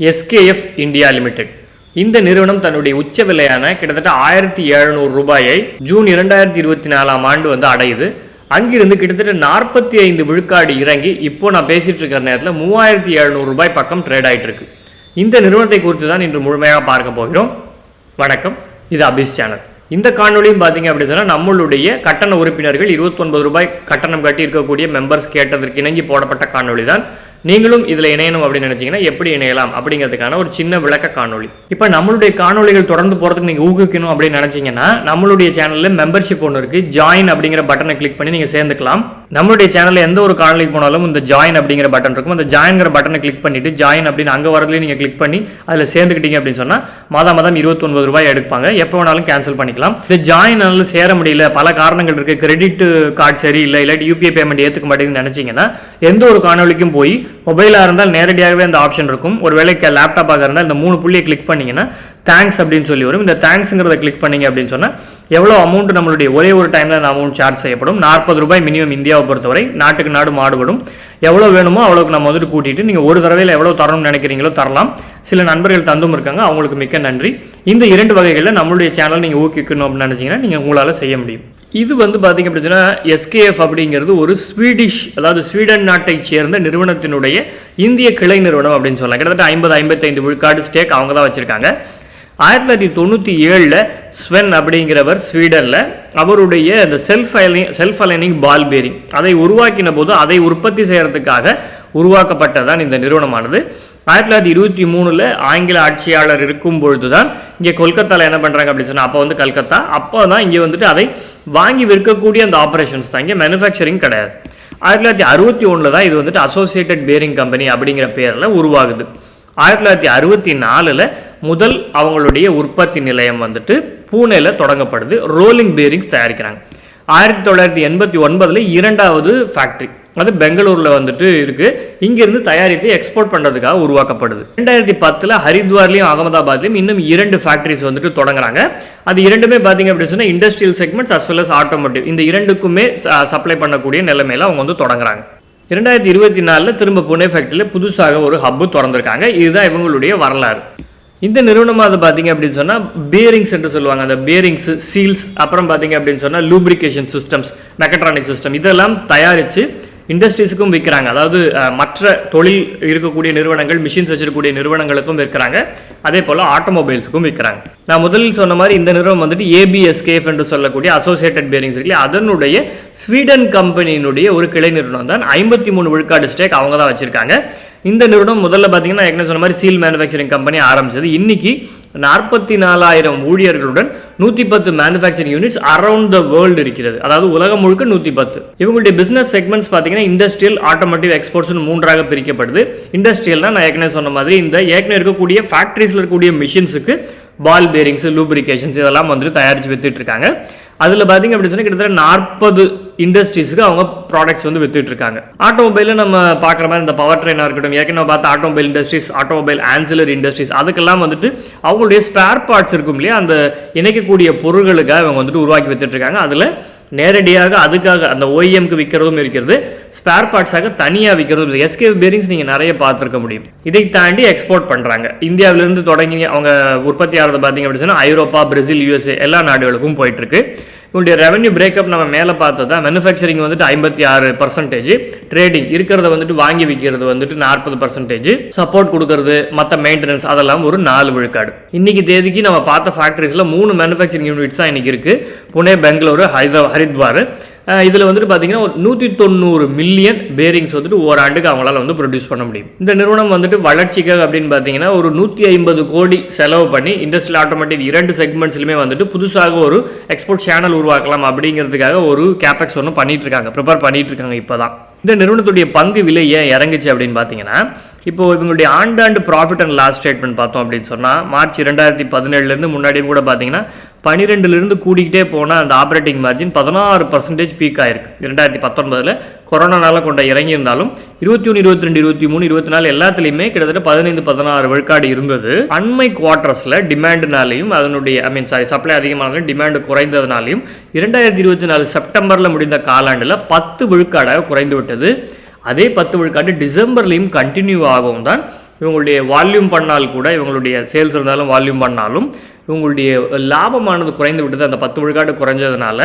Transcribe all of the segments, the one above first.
SKF India limited இந்த நிறுவனம் தன்னுடைய உச்ச விலையான கிட்டத்தட்ட ஆயிரத்தி எழுநூறு ரூபாயை ஜூன் இரண்டாயிரத்தி இருபத்தி நாலாம் ஆண்டு வந்து அடையுது. அங்கிருந்து கிட்டத்தட்ட நாற்பத்தி ஐந்து விழுக்காடு இறங்கி இப்போ நான் பேசிட்டு இருக்கிற நேரத்தில் மூவாயிரத்தி எழுநூறு ரூபாய் பக்கம் ட்ரேட் ஆகிட்டு இருக்கு. இந்த நிறுவனத்தை குறித்து தான் இன்று முழுமையாக பார்க்க போகிறோம். வணக்கம். இது அபிஸ் சேனல் இந்த காணொலியும் பார்த்தீங்க அப்படின்னு சொன்னால் நம்மளுடைய கட்டண உறுப்பினர்கள் 29 ரூபாய் கட்டணம் கட்டி இருக்கக்கூடிய மெம்பர்ஸ் கேட்டதற்கு இணங்கி போடப்பட்ட காணொலி தான் நீங்களும் இதில் இணையணும் அப்படின்னு நினச்சிங்கன்னா எப்படி இணையலாம் அப்படிங்கிறதுக்கான ஒரு சின்ன விளக்க காணொளி. இப்போ நம்மளுடைய காணொளிகள் தொடர்ந்து போகிறதுக்கு நீங்கள் ஊக்குவிக்கணும் அப்படின்னு நினச்சிங்கன்னா நம்மளுடைய சேனலில் மெம்பர்ஷிப் ஒன்று இருக்குது ஜாயின் அப்படிங்கிற பட்டனை கிளிக் பண்ணி நீங்கள் சேர்ந்துக்கலாம். நம்மளுடைய சேனலில் எந்த ஒரு காணொலிக்கு போனாலும் இந்த ஜாயின் அப்படிங்கிற பட்டன் இருக்கும். அந்த ஜாயின்ங்கிற பட்டனை கிளிக் பண்ணிட்டு ஜாயின் அப்படின்னு அங்கே வரதுலேயே நீங்கள் கிளிக் பண்ணி அதில் சேர்ந்துக்கிட்டீங்க அப்படின்னு சொன்னால் மாதம் மாதம் இருபத்தொன்பது ரூபாய் எடுப்பாங்க. எப்போ வேணாலும் கேன்சல் பண்ணிக்கலாம். இந்த ஜாயின் ஆனாலும் சேர முடியல பல காரணங்கள் இருக்குது கிரெடிட் கார்டு சரி இல்லை இல்லாட்டி யூபிஐ பேமெண்ட் ஏற்றுக்க மாட்டேங்குதுன்னு நினச்சிங்கன்னா எந்த ஒரு காணொலிக்கும் போய் மொபைலாக இருந்தால் நேரடியாகவே அந்த ஆப்ஷன் இருக்கும். ஒரு வேலைக்கு லேப்டாப்பாக இருந்தால் இந்த மூணு புள்ளியை கிளிக் பண்ணீங்கன்னா தேங்க்ஸ் அப்படின்னு சொல்லி வரும். இந்த தேங்க்ஸுங்கிறத கிளிக் பண்ணிங்க அப்படின்னு சொன்னால் எவ்வளோ அமௌண்ட் நம்மளுடைய ஒரே ஒரு டைமில் அந்த அமௌண்ட் சார்ஜ் செய்யப்படும்? நாற்பது ரூபாய் மினிமம் இந்தியாவை பொறுத்தவரை நாட்டுக்கு நாடு மாடுபடும் எவ்வளோ வேணுமோ அவ்வளோக்கு நம்ம வந்துட்டு கூட்டிட்டு நீங்கள் ஒரு தடவையில் எவ்வளோ தரணும்னு நினைக்கிறீங்களோ தரலாம். சில நண்பர்கள் தந்தும் இருக்காங்க அவங்களுக்கு மிக்க நன்றி. இந்த இரண்டு வகைகளில் நம்மளுடைய சேனல் நீங்கள் ஊக்கிக்கணும் அப்படின்னு நினச்சிங்கன்னா நீங்கள் உங்களால் செய்ய முடியும். இது வந்து பார்த்தீங்க அப்படின்னா எஸ்கேஎஃப் அப்படிங்கிறது ஒரு ஸ்வீடிஷ் அதாவது ஸ்வீடன் நாட்டை சேர்ந்த நிறுவனத்தினுடைய இந்திய கிளை நிறுவனம் அப்படின்னு சொல்லலாம். கிட்டத்தட்ட ஐம்பது ஐம்பத்தைந்து விழுக்காடு ஸ்டேக் அவங்க தான் வச்சுருக்காங்க. ஆயிரத்தி தொள்ளாயிரத்தி தொண்ணூற்றி ஏழில் ஸ்வென் அப்படிங்கிறவர் ஸ்வீடனில் அவருடைய அந்த self aligning self aligning ball bearing அதை உருவாக்கின போது அதை உற்பத்தி செய்கிறதுக்காக உருவாக்கப்பட்டதான் இந்த நிறுவனமானது. ஆயிரத்தி தொள்ளாயிரத்தி இருபத்தி மூணில் ஆங்கில ஆட்சியாளர் இருக்கும் பொழுது தான் இங்கே கொல்கத்தாவில் என்ன பண்ணுறாங்க அப்படின்னு சொன்னால் அப்போ வந்து கல்கத்தா அப்போ தான் இங்கே வந்துட்டு அதை வாங்கி விற்கக்கூடிய அந்த ஆப்ரேஷன்ஸ் தான். இங்கே மேனுஃபேக்சரிங் கிடையாது. ஆயிரத்தி தொள்ளாயிரத்தி அறுபத்தி ஒன்றில் தான் இது வந்துட்டு அசோசியேட்டட் பேரிங் கம்பெனி அப்படிங்கிற பேரில் உருவாகுது. ஆயிரத்தி தொள்ளாயிரத்தி அறுபத்தி நாலில் முதல் அவங்களுடைய உற்பத்தி நிலையம் வந்துட்டு பூனேல தொடங்கப்படுது. ரோலிங் பேரிங்ஸ் தயாரிக்கிறாங்க. ஆயிரத்தி தொள்ளாயிரத்தி எண்பத்தி ஒன்பதில் இரண்டாவது ஃபேக்ட்ரி அது பெங்களூரில் வந்துட்டு இருக்குது இங்கேருந்து தயாரித்து எக்ஸ்போர்ட் பண்ணுறதுக்காக உருவாக்கப்படுது. ரெண்டாயிரத்தி பத்தில் ஹரித்வார்லேயும் அகமதாபாத்லேயும் இன்னும் இரண்டு ஃபேக்ட்ரிஸ் வந்துட்டு தொடங்குறாங்க. அது இரண்டுமே பார்த்தீங்க அப்படின்னு சொன்னால் industrial segments as well as automotive இந்த இரண்டுக்குமே சப்ளை பண்ணக்கூடிய நிலைமையில் அவங்க வந்து தொடங்குறாங்க. இரண்டாயிரத்தி இருபத்தி நாலில் திரும்ப புனே ஃபேக்ட்ரியில் புதுசாக ஒரு ஹப்பு திறந்திருக்காங்க இதுதான் இவங்களுடைய வரலாறு. இந்த நிறுவனமாக அதை பார்த்தீங்க அப்படின்னு சொன்னால் பேரிங்ஸ் என்று சொல்லுவாங்க. அந்த பேரிங்ஸ் சீல்ஸ் அப்புறம் பார்த்தீங்க அப்படின்னு சொன்னால் லூப்ரிகேஷன் சிஸ்டம்ஸ் மெக்கட்ரானிக் சிஸ்டம் இதெல்லாம் தயாரித்து இண்டஸ்ட்ரீஸுக்கும் விற்கிறாங்க. அதாவது மற்ற தொழில் இருக்கக்கூடிய நிறுவனங்கள் மிஷின்ஸ் வச்சிருக்கக்கூடிய நிறுவனங்களுக்கும் விற்கிறாங்க. அதே போல் ஆட்டோமொபைல்ஸுக்கும் விற்கிறாங்க. நான் முதலில் சொன்ன மாதிரி இந்த நிறுவனம் வந்துட்டு ஏபிஎஸ்கேஎஃப் என்று சொல்லக்கூடிய அசோசியேட்டட் பேரிங்ஸ் இருக்குல்ல அதனுடைய ஸ்வீடன் கம்பெனியினுடைய ஒரு கிளை நிறுவனம் தான். ஐம்பத்தி மூணு விழுக்காடு ஸ்டேக் அவங்க தான் வச்சிருக்காங்க. இந்த நிறுவனம் முதல்ல பார்த்தீங்கன்னா ஏற்கனவே சொன்ன மாதிரி சீல் மேனுஃபேக்சரிங் கம்பெனி ஆரம்பிச்சது. இன்னைக்கு நாற்பத்தி நாலாயிரம் ஊழியர்களுடன் நூற்றி பத்து manufacturing units around the world இருக்கிறது. அதாவது உலகம் முழுக்க நூற்றி பத்து இவங்களுடைய பிஸ்னஸ் செக்மெண்ட்ஸ் பார்த்தீங்கன்னா இண்டஸ்ட்ரியல் ஆட்டோமேட்டிவ் எக்ஸ்போர்ட்ஸ்னு மூன்றாக பிரிக்கப்படுது. இண்டஸ்ட்ரியல்னா நான் ஏற்கனவே சொன்ன மாதிரி இந்த ஏற்கனவே இருக்கக்கூடிய ஃபேக்ட்ரிஸில் இருக்கக்கூடிய மிஷின்ஸுக்கு பால் பேரிங்ஸ் லூப்ரிகேஷன்ஸ் இதெல்லாம் வந்து தயாரித்து வித்துட்டு இருக்காங்க. அதில் பார்த்தீங்க அப்படின்னு சொன்னால் கிட்டத்தட்ட நாற்பது இண்டஸ்ட்ரீஸுக்கு அவங்க ப்ராடக்ட்ஸ் வந்து வித்துட்டு இருக்காங்க ஆட்டோமொபைலில் நம்ம பார்க்குற மாதிரி இந்த பவர் ட்ரெயினாக இருக்கட்டும் ஏற்கனவே பார்த்த automobile industries automobile ancillary industries அதுக்கெல்லாம் வந்துட்டு அவங்களுடைய ஸ்பேர் பார்ட்ஸ் இருக்கும் இல்லையா அந்த இணைக்கக்கூடிய பொருள்களுக்காக அவங்க வந்துட்டு உருவாக்கி வித்துட்டு இருக்காங்க அதில் நேரடியாக அதுக்காக அந்த ஓஎம்க்கு விற்கிறதும் இருக்கிறது ஸ்பேர் பார்ட்ஸாக தனியாக விற்கிறதும் எஸ்கே பேரிங்ஸ் நீங்கள் நிறைய பார்த்துருக்க முடியும். இதை தாண்டி எக்ஸ்போர்ட் பண்ணுறாங்க இந்தியாவிலிருந்து தொடங்கி அவங்க உற்பத்தி ஆகிறது பார்த்தீங்க அப்படின்னு சொன்னால் ஐரோப்பா பிரேசில் யூஎஸ்ஏ எல்லா நாடுகளுக்கும் போயிட்டுருக்கு இவனுடைய ரெவன்யூ பிரேக்கப் நம்ம மேலே பார்த்ததா மேனுஃபேக்சரிங் வந்துட்டு ஐம்பத்தி ஆறு பர்சன்டேஜ் ட்ரேடிங் இருக்கிறத வந்துட்டு வாங்கி விற்கிறது வந்துட்டு நாற்பது பர்சன்டேஜ் சப்போர்ட் கொடுக்கறது மற்ற மெயின்டெனன்ஸ் அதெல்லாம் ஒரு நாலு விழுக்காடு. இன்னைக்கு தேதிக்கு நம்ம பார்த்த ஃபேக்டரிஸில் மூணு மேனுஃபேக்சரிங் யூனிட்ஸ் தான் இன்னைக்கு இருக்குது புனே பெங்களூரு ஹைதரா ஹரித்வார். இதில் வந்துட்டு பார்த்தீங்கன்னா ஒரு நூற்றி தொண்ணூறு மில்லியன் பேரிங்ஸ் வந்துட்டு ஓராண்டுக்கு அவங்களால வந்து ப்ரொடியூஸ் பண்ண முடியும். இந்த நிறுவனம் வந்துட்டு வளர்ச்சிக்காக அப்படின்னு பார்த்தீங்கன்னா ஒரு நூற்றி ஐம்பது கோடி செலவு பண்ணி இண்டஸ்ட்ரியல் ஆட்டோமேட்டிக் இரண்டு செக்மெண்ட்ஸ்லையுமே வந்துட்டு புதுசாக ஒரு எக்ஸ்போர்ட் சேனல் உருவாக்கலாம் அப்படிங்கிறதுக்காக ஒரு கேபெக்ஸ் ஒன்று பண்ணிட்டு இருக்காங்க. ப்ரிப்பேர் பண்ணிட்டு இருக்காங்க இப்போ தான் இந்த நிறுவனத்துடைய பங்கு விலை ஏன் இறங்குச்சு அப்படின்னு பார்த்தீங்கன்னா இப்போ இவங்களுடைய ஆண்டாண்டு ப்ராஃபிட் அண்ட் லாஸ் ஸ்டேட்மெண்ட் பார்த்தோம் அப்படின்னு சொன்னால் மார்ச் ரெண்டாயிரத்தி பதினேழுலேருந்து முன்னாடியும் கூட பார்த்தீங்கன்னா பன்னிரெண்டுலேருந்து கூடிக்கிட்டே போனால் அந்த ஆப்ரேட்டிங் மார்ஜின் பதினாறு பர்சன்டேஜ் பீக் ஆயிருக்கு. ரெண்டாயிரத்தி பத்தொன்பதில் கொரோனானால கொண்ட இறங்கியிருந்தாலும் இருபத்தி ஒன்று இருபத்தி ரெண்டு இருபத்தி மூணு இருபத்தி நாலு எல்லாத்துலேயுமே கிட்டத்தட்ட பதினைந்து பதினாறு விழுக்காடு இருந்தது. அண்மை குவார்ட்டர்ஸில் டிமாண்டுனாலையும் அதனுடைய ஐ மீன் சாரி சப்ளை அதிகமானதும் டிமாண்டு குறைந்ததுனாலையும் இரண்டாயிரத்தி இருபத்தி நாலு செப்டம்பரில் முடிந்த காலாண்டில் பத்து விழுக்காடாக குறைந்து விட்டது. அதே பத்து விழுக்காடு டிசம்பர்லேயும் கண்டினியூ ஆகவும் தான் இவங்களுடைய வால்யூம் பண்ணால் கூட இவங்களுடைய சேல்ஸ் இருந்தாலும் வால்யூம் பண்ணாலும் இவங்களுடைய லாபமானது குறைந்து விட்டது. அந்த பத்து விழுக்காடு குறைஞ்சதுனால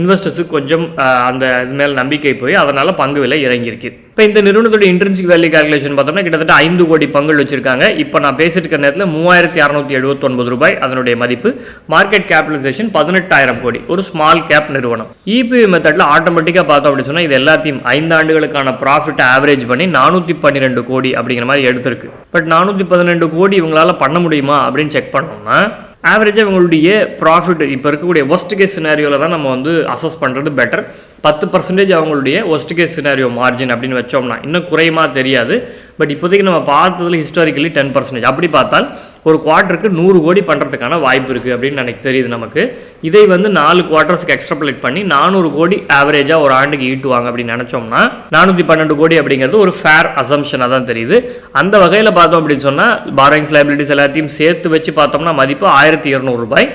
இன்வெஸ்டர்ஸுக்கு கொஞ்சம் அந்த இது மேலே நம்பிக்கை போய் அதனால் பங்கு விலை இறங்கியிருக்கு. இப்போ இந்த நிறுவனத்துடைய இன்ட்ரென்சிக் வேல்யூ கால்குலேஷன் பார்த்தோம்னா கிட்டத்தட்ட ஐந்து கோடி பங்குகள் வச்சிருக்காங்க. இப்போ நான் பேசிட்டு இருக்க நேரத்தில் மூவாயிரத்தி அறநூற்றி எழுபத்தொன்பது ரூபாய் அதனுடைய மதிப்பு. மார்க்கெட் கேபிட்டலைசேஷன் பதினெட்டாயிரம் கோடி. ஒரு ஸ்மால் கேப் நிறுவனம். இபிஐ மெத்தடில் ஆட்டோமேட்டிக்காக பார்த்தோம் அப்படி சொன்னால் இது எல்லாத்தையும் ஐந்து ஆண்டுகளுக்கான ப்ராஃபிட்டை ஆவரேஜ் பண்ணி நானூற்றி பன்னிரெண்டு கோடி அப்படிங்கிற மாதிரி எடுத்திருக்கு. பட் நானூற்றி பதினெண்டு கோடி இவங்களால் பண்ண முடியுமா அப்படின்னு செக் பண்ணோம்னா ஆவரேஜாக இவங்களுடைய ப்ராஃபிட் இப்போ இருக்கக்கூடிய ஒஸ்ட் கேஸ் சினாரியோவில் தான் நம்ம வந்து அசஸ் பண்ணுறது பெட்டர் பத்து பர்சன்டேஜ் அவங்களுடைய ஒஸ்ட் கேஸ் சினாரியோ மார்ஜின் அப்படின்னு வச்சோம்னா இன்னும் குறையுமா தெரியாது. பட் இப்போதைக்கு நம்ம பார்த்ததுல ஹிஸ்டாரிக்கலி டென் பர்சன்டேஜ் அப்படி பார்த்தால் ஒரு குவார்ட்டருக்கு நூறு கோடி பண்ணுறதுக்கான வாய்ப்பு இருக்குது அப்படின்னு எனக்கு தெரியுது நமக்கு. இதை வந்து நாலு குவார்ட்டர்ஸ்க்கு எக்ஸ்ட்ராப்ளேட் பண்ணி நானூறு கோடி ஆவரேஜாக ஒரு ஆண்டுக்கு ஈட்டுவாங்க அப்படின்னு நினச்சோம்னா நானூற்றி பன்னெண்டு கோடி அப்படிங்கிறது ஒரு ஃபேர் அசம்ஷனாக தான் தெரியுது. அந்த வகையில் பார்த்தோம் அப்படின்னு சொன்னால் பாரோயிங்ஸ் லைபிலிட்டிஸ் எல்லாத்தையும் சேர்த்து வச்சு பார்த்தோம்னா மதிப்பு ஆயிரத்தி இரநூறுபாய்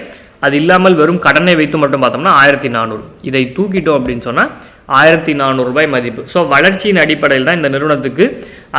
அது இல்லாமல் வெறும் கடனை வைத்து மட்டும் பார்த்தோம்னா ஆயிரத்தி நானூறு. இதை தூக்கிட்டோம் அப்படின்னு சொன்னால் ஆயிரத்தி நானூறுபாய் மதிப்பு. ஸோ வளர்ச்சியின் அடிப்படையில் தான் இந்த நிறுவனத்துக்கு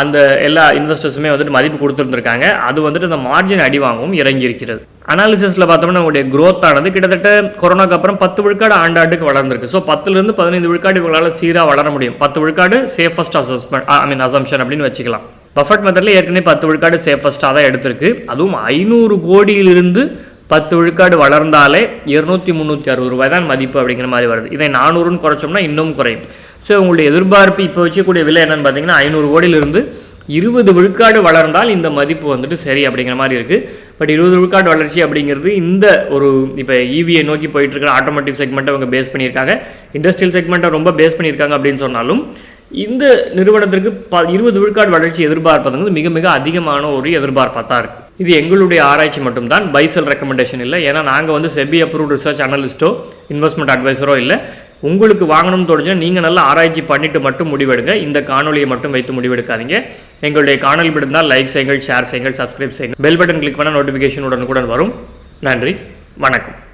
அந்த எல்லா இன்வெஸ்டர்ஸுமே வந்துட்டு மதிப்பு கொடுத்துருந்துருக்காங்க. அது வந்துட்டு அந்த மார்ஜின் அடி வாங்கவும் இறங்கி இருக்கிறது அனாலிசிஸில் பார்த்தோம்னா நம்மளுடைய க்ரோத் ஆனது கிட்டத்தட்ட கொரோனாக்கு அப்புறம் பத்து விழுக்காடு ஆண்டாண்டுக்கு வளர்ந்துருக்கு. ஸோ பத்துலேருந்து பதினைந்து விழுக்காடு இவங்களால் சீராக வளர முடியும். பத்து விழுக்காடு safest assessment I mean assumption அப்படின்னு வச்சுக்கலாம். பஃபட் மெத்தடில் ஏற்கனவே பத்து விழுக்காடு சேஃபஸ்ட்டாக தான் எடுத்திருக்கு. அதுவும் ஐநூறு கோடியிலிருந்து பத்து விழுக்காடு வளர்ந்தாலே இருநூத்தி முந்நூற்றி அறுபது ரூபாய் தான் மதிப்பு அப்படிங்கிற மாதிரி வருது. இதை நானூறுன்னு குறைச்சோம்னா இன்னும் குறையும். ஸோ உங்களுடைய எதிர்பார்ப்பு இப்போ வச்சக்கூடிய விலை என்னன்னு பார்த்தீங்கன்னா ஐநூறு கோடியிலிருந்து இருபது விழுக்காடு வளர்ந்தால் இந்த மதிப்பு வந்துட்டு சரி அப்படிங்கிற மாதிரி இருக்குது பட் இருபது விழுக்காடு வளர்ச்சி அப்படிங்கிறது இந்த ஒரு இப்போ ஈவியை நோக்கி போயிட்டு இருக்கிற ஆட்டோமேட்டிவ் செக்மெண்ட்டை அவங்க பேஸ் பண்ணியிருக்காங்க. இண்டஸ்ட்ரியல் செக்மெண்ட்டை ரொம்ப பேஸ் பண்ணியிருக்காங்க அப்படின்னு சொன்னாலும் இந்த நிறுவனத்திற்கு ப இருபது விழுக்காடு வளர்ச்சி எதிர்பார்ப்பதுங்கிறது மிக மிக அதிகமான ஒரு எதிர்பார்ப்பாக தான் இருக்குது இது எங்களுடைய ஆராய்ச்சி மட்டும்தான். பைசல் ரெக்கமெண்டேஷன் இல்லை. ஏன்னா நாங்கள் வந்து செபி அப்ரூவ்ட் ரிசர்ச் அனலிஸ்ட்டோ இன்வெஸ்ட்மெண்ட் அட்வைசரோ இல்லை. உங்களுக்கு வாங்கணும்னு தோணுச்சுன்னா நீங்கள் நல்லா ஆராய்ச்சி பண்ணிவிட்டு மட்டும் முடிவெடுங்க. இந்த காணொலியை மட்டும் வைத்து முடிவெடுக்காதீங்க. எங்களுடைய காணொலி பிடிந்தால் லைக் செய்யுங்கள் ஷேர் செய்யுங்கள் சப்ஸ்கிரைப் செய்யுங்கள். பெல் பட்டன் கிளிக் பண்ணால் நோட்டிஃபிகேஷன் உடனுக்குடன் வரும். நன்றி. வணக்கம்.